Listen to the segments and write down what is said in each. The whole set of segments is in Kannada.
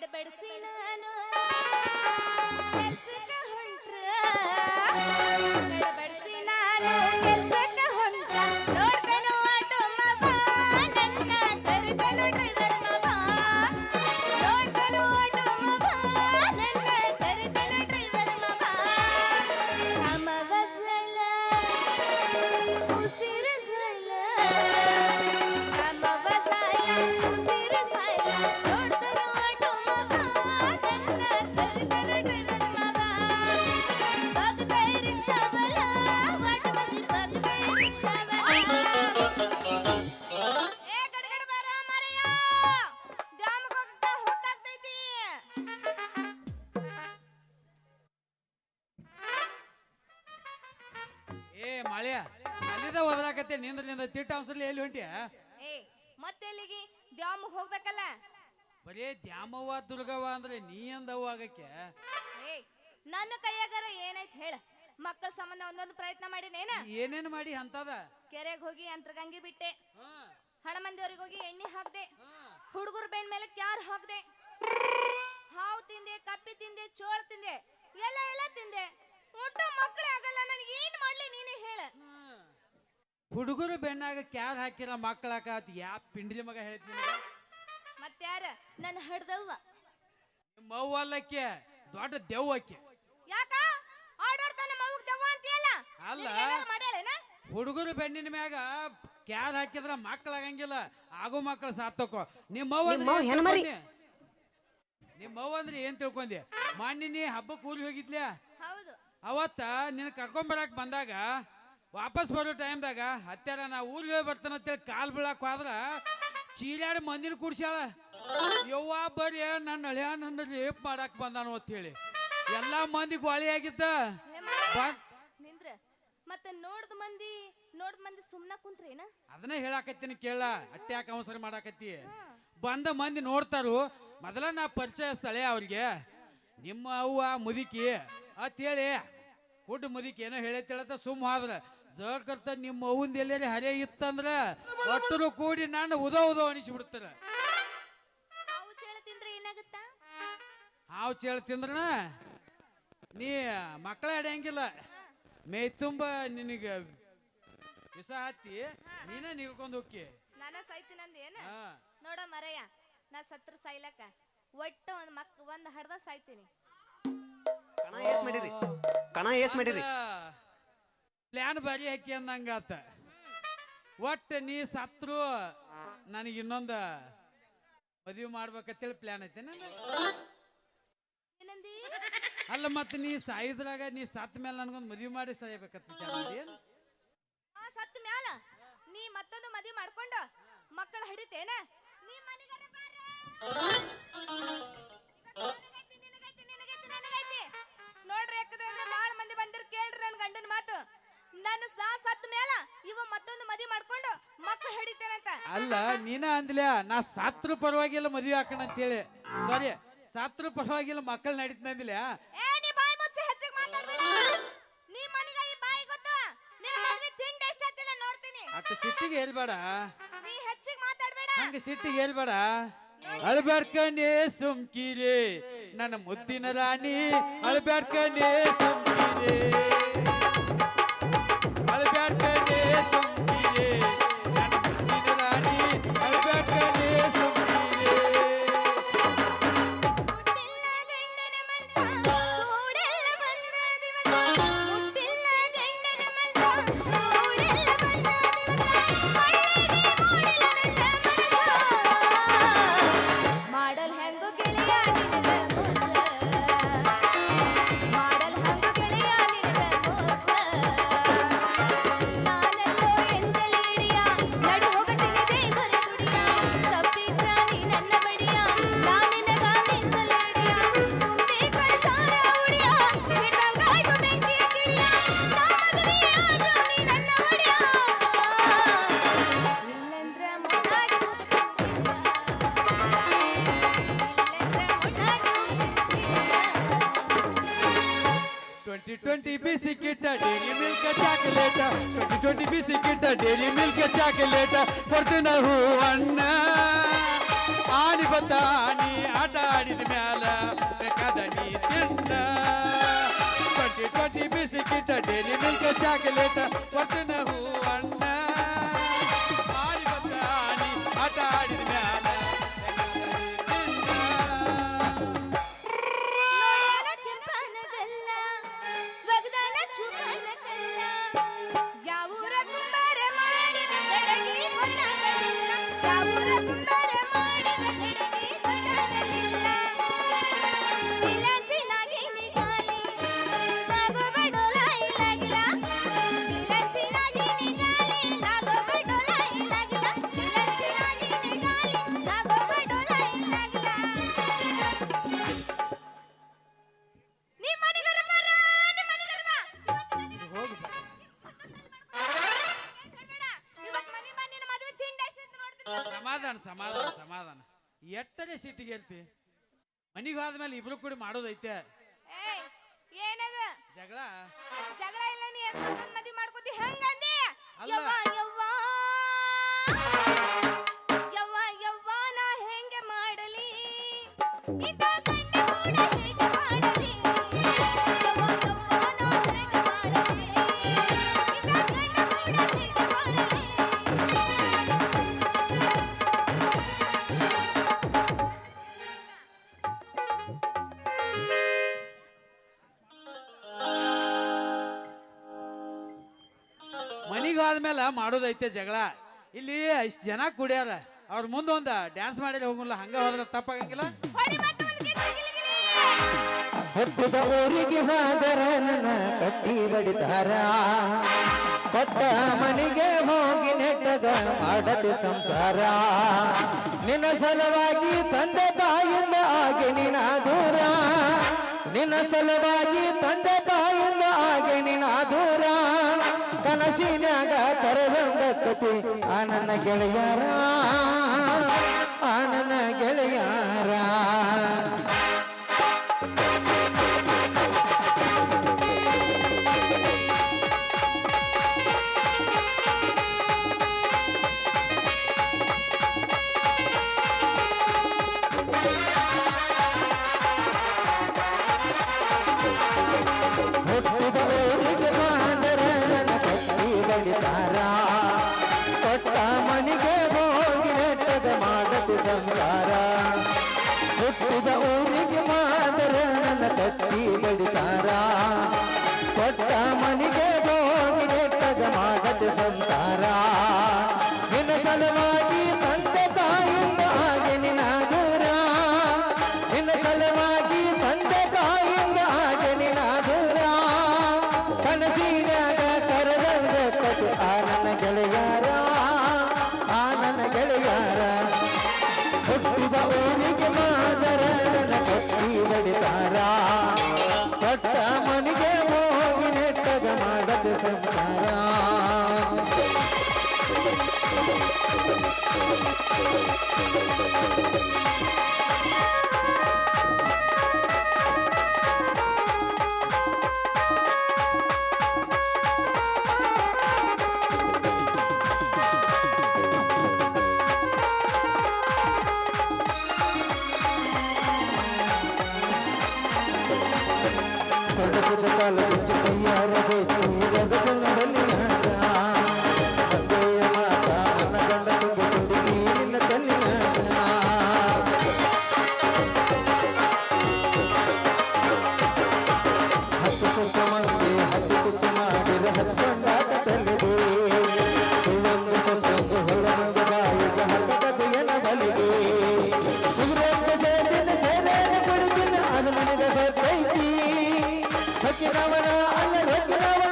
ಎಡಬಡಿಸಿ ನಾನು. ಕೆಲ್ಸಕ್ಕೆ ಹೊಂಟ್ರ. ಬಡಬಡಿಸಿ ನಾನು ಕೆಲ್ಸಕ್ಕೆ ಹೊಂಟ್ರ. ನೋಡ್ತೇನು ಆಟೋ ಮವ, ನನ್ನ ಕರೆದನು ಡ್ರೈವರ್ ಮವ. ನೋಡ್ತೇನು ಆಟೋ ಮವ, ನನ್ನ ಕರೆದನು ಡ್ರೈವರ್ ಮವ. ನಮಗ ಸಲ ನಿಂದ್ರ ನಿಂದ ತಿಟ್ಟ ಅವಸರ್ಲಿ ಎಲ್ಲಿ ಹೊಂಟಿಯ? ಏ ಮತ್ತೆ ಎಲ್ಲಿಗೆ? ದ್ಯಾಮಗ್ ಹೋಗ್ಬೇಕಲ್ಲ? ಬರೇ ದ್ಯಾಮವ್ವ ದುರ್ಗವ್ವ ಅಂದ್ರೆ ನೀ ಅಂದವ್ವ ಆಗಕ್ಕೆ. ಏ ನನ್ನ ಕೈಯಾಗಾರ ಏನೈತ್ ಹೇಳ? ಮಕ್ಕಳ ಸಂಬಂಧ ಒಂದೊಂದು ಪ್ರಯತ್ನ ಮಾಡಿನೇನ ಏನೇನ್ ಮಾಡಿ ಅಂತದ ಕೆರೆಗೆ ಹೋಗಿ ಅಂತರ್ಗಂಗಿ ಬಿಟ್ಟೆ. ಹಣಮಂದಿ ಹಣಮಂದಿಯವ್ರಿಗೆ ಹೋಗಿ ಎಣ್ಣೆ ಹಾಕ್ದೆ. ಹುಡುಗರು ಬೆಣ್ ಮೇಲೆ ಕ್ಯಾರ್ ಹಾಕ್ದೆ. ಹಾವು ತಿಂದೆ ಕಪ್ಪಿ ತಿಂದೆ ಚೋಳ ತಿಂದೆ ಎಲ್ಲ ಎಲ್ಲ ತಿಂದೆ. ಊಟ ಮಕ್ಕಳೇ ಆಗಲ್ಲ ನನಗೆ ಏನ್ ಮಾಡ್ಲಿ ನೀನೇ ಹೇಳ? ಹುಡುಗರು ಬೆನ್ನಾಗ ಕ್ಯಾರ್ ಹಾಕಿರ ಮಕ್ಕಳಾಕ ಯಾ ಪಿಂಡ್ರಿ ಮಗ ಹೇಳ್ತೀನಿ ಮತ್ಯಾರ ನನ್ನ ಹಡ್ದವ್ವ. ನಿಮ್ಮ ಅವ್ವ ಅಲ್ಲಕ್ಕೆ ದೊಡ್ಡ ದೆವ್ವಕ್ಕೆ. ಯಾಕ? ಆಡಾಡ್ತಾನೆ ಮಗುಗ್ ದೆವ್ವ ಅಂತೀಯಲ್ಲ? ಅಲ್ಲ. ನಿನಗೇನಾರ ಮಾಡ್ಯಾಳೇನ? ಹುಡುಗರು ಬೆನ್ನಿನ ಮ್ಯಾಗ ಕ್ಯಾರ್ ಹಾಕಿದ್ರ ಮಕ್ಕಳಾಗಂಗಿಲ್ಲ. ಆಗೋ ಮಕ್ಕಳು ಸಾತ್ತಕೋ ನಿಮ್ಮ ನಿಮ್ಮ ನಿಮ್ಮವ್ವ ಏನ್ ಹೆಣ್ಮರಿ. ತಿಳ್ಕೊಂಡೆ? ನಿಮ್ಮವ್ವ ಅಂದ್ರೆ ಏನ್ ತಿಳ್ಕೊಂಡಿ? ಮಣ್ಣಿನ ನೀ ಹಬ್ಬಕ್ಕೆ ಊರಿಗೆ ಹೋಗಿದ್ಲ್ಯಾ? ಹೌದು. ಅವತ್ತ ನಿನ್ನ ಕರ್ಕೊಂಬರಕ್ ಬಂದಾಗ ವಾಪಸ್ ಬರೋ ಟೈಮ್ದಾಗ ಹತ್ಯಾರ ನಾ ಊರಿಗೆ ಹೋಗಿ ಬರ್ತಾನ ಅಂತೇಳಿ ಕಾಲು ಬೀಳಕ್ ಹೋದ್ರ ಚೀಲಾಡಿ ಮಂದಿನ ಕೂಡ್ಸ್ಯಾಳ. ಯವ್ವ ಬರ್ರಿ ನನ್ನ ಹಳೆಯ ನನ್ನ ರೇಪ್ ಮಾಡಕ್ ಬಂದಾನು ಅಂತ ಹೇಳಿ. ಎಲ್ಲಾ ಮಂದಿ ಗೋಳಿ ನಿಂದ್ರ. ಮತ್ತೆ ನೋಡ್ದ ಮಂದಿ ನೋಡ್ದ ಮಂದಿ ಸುಮ್ನ ಕುಂತ್ರೇನ ಅದನ್ನ ಹೇಳಾಕತ್ತೀನಿ ಕೇಳ ಅಟ್ಟೆ ಯಾಕೆ ಅವಸರ ಮಾಡಾಕತ್ತಿ. ಬಂದ ಮಂದಿ ನೋಡ್ತಾರು ಮೊದಲ ನಾ ಪರಿಚಯ ಸ್ಥಳೇ ಅವ್ರಿಗೆ. ನಿಮ್ಮ ಅವ್ವ ಮುದುಕಿ ಅಂತೇಳಿ ಕುಡ್ ಮುದುಕಿ ಏನೋ ಹೇಳತ್ತೇಳತ್ತ ಸುಮ್ಮ ಹೋದ್ರ. ಜಗರ್ತ ನಿಮ್ಮ ಅವಂದ ಎಲ್ಲೇ ಹರೇ ಇತ್ತಂದ್ರ ಒಟ್ಟರು ಕೂಡಿ ನಾನು ಉದೋ ಉದೋ ಅನಿಸ್ಬಿಡ್ತಾರ ಹಾವು ಚೇಳ ತಿಂದ್ರೆ ಏನಾಗುತ್ತ? ಹಾವು ಚೇಳ ತಿಂದ್ರನ ನೀ ಮಕ್ಕಳ ಹಂಗಿಲ್ಲ ಮೇ ತುಂಬ ನಿನಗ ವಿಷ ಹತ್ತಿ ನೀನೇ ನಿಲ್ಕೊಂಡು ಹೋಗಿ ನಾನ ಏನ? ನೋಡ ಮರಯ್ಯ ನಾ ಸತ್ರ ಸಾಯ್ಲಕ್ಕ. ಒಟ್ಟು ಒಂದ್ ಮಕ್ ಒಂದ್ ಹಡ್ದ ಸಾಯ್ತೀನಿ. ಕಣ ಏಸ್ ಮಾಡಿರಿ. ಕಣ ಏಸ್ ಮಾಡಿರಿ. ಪ್ಲಾನ್ ಬಾರಿ ಹಾಕಿ ಅಂದಂಗಾತ. ಒಟ್ಟು ನೀ ಸತ್ರು ನನಗೆ ಇನ್ನೊಂದು ಮದುವೆ ಮಾಡ್ಬೇಕಂತೇಳಿ ಪ್ಲ್ಯಾನ್ ಐತೆ ಅಲ್ಲ ಮತ್ತೆ ನೀ ಸಾಯಿದ್ರಾಗ ನೀ ಸತ್ ಮೇಲೆ ನನಗೊಂದು ಮದುವೆ ಮಾಡಿ ಸಾಯ್ಬೇಕಂತ ಸತ್ ಮ್ಯಾಲ? ನೀ ಮತ್ತೊಂದು ಮದುವೆ ಮಾಡ್ಕೊಂಡು ಮಕ್ಕಳ ಹಿಡಿತೇನ? ನೀ ಅಲ್ಲ ನೀನ ಅಂದ್ಲ ನಾ ಸಾತ್ರ ಪರವಾಗಿಲ್ಲ ಮದುವೆ ಹಾಕೋಣ ಅಂತೇಳಿ. ಸಾರಿ ಸಾತ್ರ ಪರವಾಗಿಲ್ಲ ಮಕ್ಕಳು ನಡೀತಂದಿಲ್ಲ ಏ ಅಕ್ಕ ನೋಡ್ತೀನಿ. ಸಿಟ್ಟಿಗೆ ಹೇಳ್ಬೇಡ. ನೀ ಹೆಚ್ಚಿಗೆ ಮಾತಾಡ್ಬೇಡ. ಹಂಗ ಸಿಟ್ಟಿಗೆ ಹೇಳ್ಬೇಡ. ಅಳ್ಬ್ಯಾಡ್ಕಂಡೇ ಸುಮ್ಕಿರಿ ನನ್ನ ಮುದ್ದಿನ ರಾಣಿ ಅಳ್ಬ್ಯಾಡ್ಕಂಡೇ ಸುಮ್ಕಿರಿ. twenty twenty biscuit dairy milk chocolate twenty twenty biscuit dairy milk chocolate ಕೊಡ್ತೀನ Huvanna ಆನಿ ಬದ್ದ ಆನಿ ಆಟ ಆಡಿದ ಮ್ಯಾಲ ಬೇಕಾದ ನೀ ತಿನ್ನ twenty twenty biscuit daily milk chocolate ಕೊಟ್ಟನ যাব না ಎಟ್ಟರೆ ಸಿಟ್ಟಿಗೆ ಇರ್ತಿ ಮನಿಗೆ ಹೋದ್ಮೇಲೆ ಇಬ್ರು ಕೂಡಿ ಮಾಡೋದೈತೆ. ಏಯ್, ಏನದ? ಜಗಳ? ಜಗಳ ಇಲ್ಲ ನೀ ಮಕ್ಕಳನ್ನ ಮದ್ವೆ ಮಾಡ್ಕೊತಿ ಹೆಂಗಂದಿ ಅಲ್ಲ. ಯವ್ವ ಹೋದ್ಮೇಲೆ ಮಾಡೋದೈತೆ ಜಗಳ. ಇಲ್ಲಿ ಇಷ್ಟು ಜನ ಕುಡಿಯಾರ. ಅವ್ರ ಮುಂದೆ ಒಂದು ಡ್ಯಾನ್ಸ್ ಮಾಡಿದ್ರೆ ಹೋಗಲ್ಲ ಹಂಗ ಹೋದ್ರೆ ತಪ್ಪಾಗಂಗಿಲ್ಲ. ಹುಟ್ಟಿದ ಊರಿಗೆ ಹೋದರ ನನ್ನ ಕಟ್ಟಿ ಬಡಿದಾರ ಕೊಟ್ಟ ಮನೆಗೆ ಹೋಗಿ ನೆಟ್ಟದ ಮಾಡತಿ ಸಂಸಾರ. ನಿನ್ನ ಸಲವಾಗಿ ತಂದೆ ತಾಯಿಂದ ಆಗಿ ನಿನ ದೂರ. ನಿನ್ನ ಸಲವಾಗಿ ತಂದೆ ತಾಯಿಂದ ಆಗಿ ನಿನ ದೂರ. ಕನಸಿನಾಗ ಕರೆದಂಗ ಕತಿ ಆನನ ಗೆಳೆಯರ ಆ ನನ್ನ ಗೆಳೆಯರ ಕಟ್ಟಿ ಬಡಿತಾರ ಕೊಟ್ಟ ಮನೆಗೆ ಹೋಗಿ ನೆಟ್ಟದ ಮಾಡದ ಸಂಸಾರ. ಕೊಡಕದ ಕಾಲ ಬೆಚ್ಚಿ ಕೈಯಾರ ಬೆಚ್ಚಿ ರಗದಲ್ಲ ಬಲಿಯಾಟ ತಂದೆಯ ಮಾತ ನನ್ನ ಗಂಡ ಸೇರೇನ ಕುಡಿದಿನ ಅದು ನನಗೆ ಗೊತ್ತೈತಿ ಹಕ್ಕಿನವನ ಅಲ್ಲ ಹಕ್ಕಿನವನ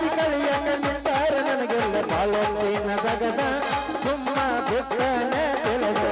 ಅತಿ ಕಳಿಯನ್ನ ನಿಂತಾರ ನನಗೆಲ್ಲ ಬಾಳೊತ್ತಿನ ದಗದ ಸುಮ್ಮ ಬಿಟ್ಟನೆ ತಿಳಿದ